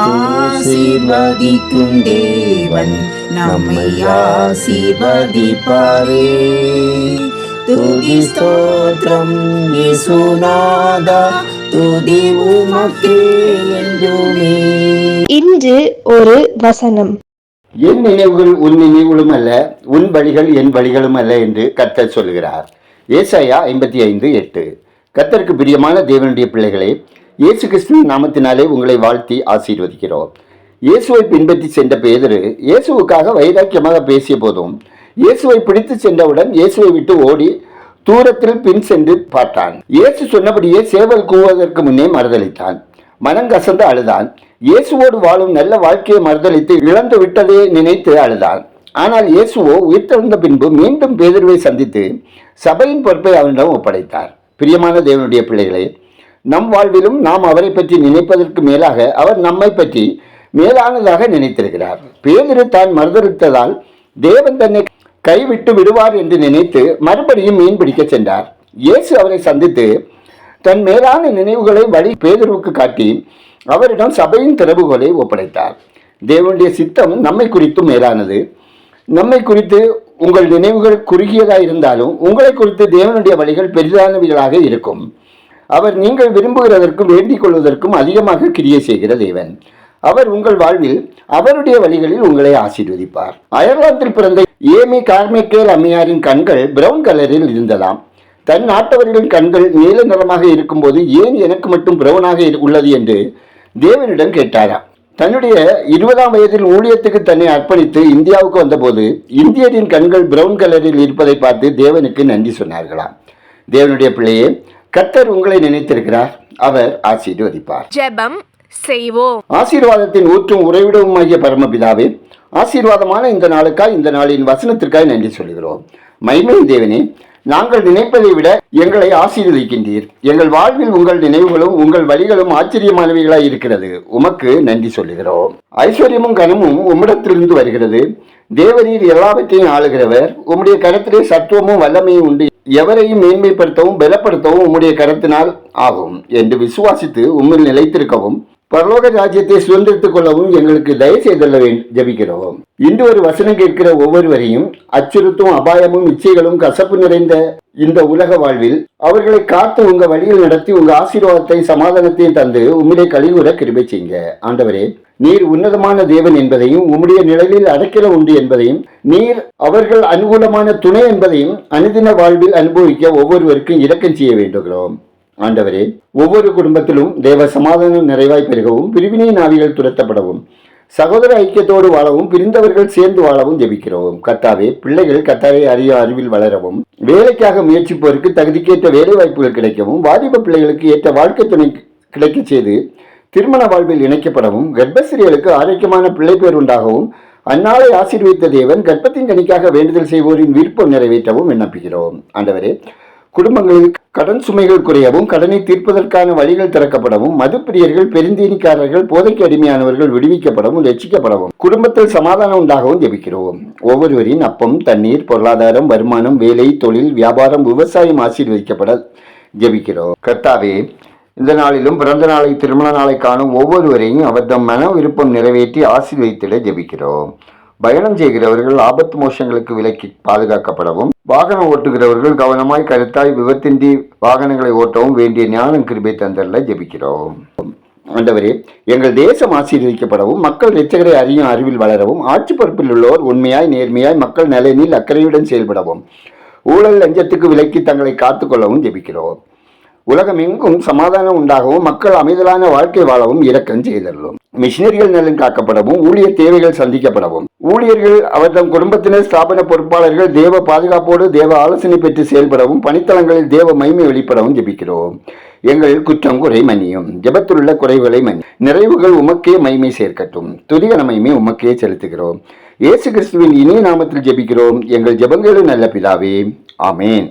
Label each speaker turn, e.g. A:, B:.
A: ஆசீர்வதிக்கும் தேவன் நம்மை ஆசீர்வதிப்பாரே. துதி ஸ்தோத்திரம் இயேசுநாதா துதி உமக்கே என்றுமே.
B: இன்று ஒரு வசனம்.
C: என் நினைவுகள் உன் நினைவுகளும் அல்ல உன் வழிகள் என் வழிகளும் அல்ல என்று கர்த்தர் சொல்கிறார் ஏசாயா ஐம்பத்தி ஐந்து எட்டு. கர்த்தருக்கு பிரியமான தேவனுடைய பிள்ளைகளே இயேசு கிறிஸ்துவின் நாமத்தினாலே உங்களை வாழ்த்தி ஆசீர்வதிக்கிறோம். இயேசுவை பின்பற்றி சென்ற பேதரு இயேசுவுக்காக வைராக்கியமாக பேசிய போதும் இயேசுவை பிடித்து சென்றவுடன் இயேசுவை விட்டு ஓடி தூரத்தில் பின் சென்று பார்த்தான். இயேசு சொன்னபடியே சேவல் கூவதற்கு முன்னே மறுதளித்தான். மனங்கசந்து அழுதான். இயேசுவோடு வாழும் நல்ல வாழ்க்கையை மறுதளித்து இழந்து விட்டதே நினைத்து அழுதான். ஆனால் இயேசுவோ உயிர்த்தெழுந்த பின்பு மீண்டும் பேதர்வை சந்தித்து சபையின் பொறுப்பை அவனிடம் ஒப்படைத்தார். பிரியமான தேவனுடைய பிள்ளைகளே நம் வாழ்விலும் நாம் அவரை பற்றி நினைப்பதற்கு மேலாக அவர் நம்மை பற்றி மேலானதாக நினைத்திருக்கிறார். பேதிரு தான் மறுதளித்ததால் தேவன் தன்னை கைவிட்டு விடுவார் என்று நினைத்து மறுபடியும் மீன் பிடிக்க சென்றார். இயேசு அவரை சந்தித்து தன் மேலான நினைவுகளை வழி பேதுருவுக்கு காட்டி அவரிடம் சபையின் திறவுகளை ஒப்படைத்தார். தேவனுடைய சித்தம் நம்மை குறித்தும் மேலானது. நம்மை குறித்து உங்கள் நினைவுகள் குறுகியதாக இருந்தாலும் உங்களை குறித்து தேவனுடைய வழிகள் பெரிதானவைகளாக இருக்கும். அவர் நீங்கள் விரும்புகிறதற்கும் வேண்டிக் கொள்வதற்கும் அதிகமாக கிரியை செய்கிற தேவன். அவர் உங்கள் வாழ்வில் அவருடைய வழிகளில் உங்களை ஆசீர்வதிப்பார். அயர்லாந்தில் பிறந்த ஏமி கார்மிக்கேல் அம்மையாரின் கண்கள் பிரவுன் கலரில் இருந்ததாம். தன் நாட்டவர்களின் கண்கள் நீல நிறமாக இருக்கும்போது ஏன் எனக்கு மட்டும் பிரவுனாக உள்ளது என்று தேவனிடம் கேட்டாராம். தன்னுடைய இருபதாம் வயதில் ஊழியத்துக்கு தன்னை அர்ப்பணித்து இந்தியாவுக்கு வந்தபோது இந்தியரின் கண்கள் பிரவுன் கலரில் இருப்பதை பார்த்து தேவனுக்கு நன்றி சொன்னார்களாம். தேவனுடைய பிள்ளையே கர்த்தர் உங்களை நினைத்திருக்கிறார். அவர் ஆசீர்வதிப்பார்.
D: ஜெபம் செய்வோம்.
C: ஆசீர்வாதத்தின் ஊற்றும் உறைவிடவுமாகிய பரமபிதாவே ஆசீர்வாதமான இந்த நாளுக்காய் இந்த நாளின் வசனத்திற்காய் நன்றி சொல்கிறோம் மைமை தேவனே நாங்கள் நினைப்பதை விட எங்களை ஆசீர்வதிக்கின்றீர். எங்கள் வாழ்வில் உங்கள் நினைவுகளும் உங்கள் வழிகளும் ஆச்சரியமானவைகளாய் இருக்கிறது. உமக்கு நன்றி சொல்லுகிறோம். ஐஸ்வர்யமும் கனமும் உம்மிடத்திலிருந்து வருகிறது. தேவரீர் எல்லாவற்றையும் ஆளுகிறவர் உம்முடைய கரத்திலே சத்துவமும் வல்லமையும் உண்டு. எவரையும் மேன்மைப்படுத்தவும் பலப்படுத்தவும் உம்முடைய கரத்தினால் ஆகும். என்று விசுவாசித்து உம்மில் நிலைத்திருக்கவும் பரலோக ராஜ்யத்தை சுதந்திரித்துக் கொள்ளவும் எங்களுக்கு தயவு செய்துள்ள ஜபிக்கிறோம். இன்று ஒரு வசனம் கேட்கிற ஒவ்வொருவரையும் அச்சுறுத்தும் அபாயமும் இச்சைகளும் கசப்பு நிறைந்த இந்த உலக வாழ்வில் அவர்களை காத்து உங்க வழியில் நடத்தி உங்க ஆசீர்வாதத்தை சமாதானத்தையும் தந்து உம்மிலே கழிவுற கிருபை செய்யுங்க. ஆண்டவரே நீர் உன்னதமான தேவன் என்பதையும் உம்முடைய நிழலில் அடைக்கல உண்டு என்பதையும் நீர் அவர்கள் அனுகூலமான துணை என்பதையும் அனுதின வாழ்வில் அனுபவிக்க ஒவ்வொருவருக்கும் இரக்கம் செய்ய வேண்டுகிறோம். ஆண்டவரே ஒவ்வொரு குடும்பத்திலும் தேவ சமாதானம் நிறைவாய் பெருகவும் பிரிவினை நாவிகள் துரத்தப்படவும் சகோதர ஐக்கியத்தோடு வாழவும் பிரிந்தவர்கள் சேர்ந்து வாழவும் ஜெபிக்கிறோம். கர்த்தாவே பிள்ளைகள் கர்த்தாவை அறிய அறிவில் வளரவும் வேலைக்காக முயற்சிப்போருக்கு தகுதிக்கேற்ற வேலை வாய்ப்புகள் கிடைக்கவும் வாலிப பிள்ளைகளுக்கு ஏற்ற வாழ்க்கை துணை கிடைக்கச் செய்து திருமண வாழ்வில் இணைக்கப்படவும் கர்ப்பஸ்திரிகளுக்கு ஆரோக்கியமான பிள்ளை பேர் உண்டாகவும் அந்நாளை ஆசீர்வித்த தேவன் கர்ப்பத்தின் கணிக்காக வேண்டுதல் செய்வோரின் விருப்பம் நிறைவேற்றவும் விண்ணப்பிக்கிறோம். ஆண்டவரே குடும்பங்களில் கடன் சுமைகள் குறையவும் கடனை தீர்ப்பதற்கான வழிகள் திறக்கப்படவும் மதுப்பிரியர்கள் பெருந்தீனிக்காரர்கள் போதைக்கு அடிமையானவர்கள் விடுவிக்கப்படவும் ரட்சிக்கப்படவும் குடும்பத்தில் சமாதானம் உண்டாகவும் ஜெபிக்கிறோம். ஒவ்வொருவரின் அப்பம் தண்ணீர் பொருளாதாரம் வருமானம் வேலை தொழில் வியாபாரம் விவசாயம் ஆசீர்வதிக்கப்பட ஜெபிக்கிறோம். கர்த்தாவே இந்த நாளிலும் பிறந்த நாளை திருமண நாளை காணும் ஒவ்வொருவரையும் அவர் தம் மன விருப்பம் நிறைவேற்றி ஆசீர்வதித்திட ஜெபிக்கிறோம். பயணம் செய்கிறவர்கள் ஆபத்து மோஷங்களுக்கு விலக்கி பாதுகாக்கப்படவும் வாகனம் ஓட்டுகிறவர்கள் கவனமாய் கருத்தாய் விபத்தின்றி வாகனங்களை ஓட்டவும் வேண்டிய ஞானம் கிருபை தந்தல்ல ஜெபிக்கிறோம். ஆண்டவரே எங்கள் தேசம் ஆசீர்வதிக்கப்படவும் மக்கள் ரட்சகரை அறியும் அறிவில் வளரவும் ஆட்சி பொறுப்பில் உள்ளோர் உண்மையாய் நேர்மையாய் மக்கள் நலனில் அக்கறையுடன் செயல்படவும் ஊழல் லஞ்சத்துக்கு விலக்கி தங்களை காத்துக்கொள்ளவும் ஜெபிக்கிறோம். உலகமெங்கும் சமாதானம் உண்டாகவும் மக்கள் அமைதலான வாழ்க்கை வாழவும் இறக்கம் செய்தள்ளோம் மிஷினரிகள் நலன் காக்கப்படவும் ஊழியர் தேவைகள் சந்திக்கப்படவும். ஊழியர்கள் அவர் தம் குடும்பத்தினர் ஸ்தாபன பொறுப்பாளர்கள் தேவ பாதுகாப்போடு தேவ ஆலோசனை பெற்று செயல்படவும் பணித்தளங்களில் தேவ மகிமை வெளிப்படவும் ஜெபிக்கிறோம். எங்கள் குற்றம் குறை மன்னியும் ஜபத்துள்ள குறைவுகளை மன்னி நிறைவுகள் உமக்கே மகிமை சேர்க்கட்டும். துதிகன மகிமை உமக்கே செலுத்துகிறோம். இயேசு கிறிஸ்துவின் இனிய நாமத்தில் ஜெபிக்கிறோம். எங்கள் ஜபங்களும் நல்ல பிதாவே. ஆமேன்.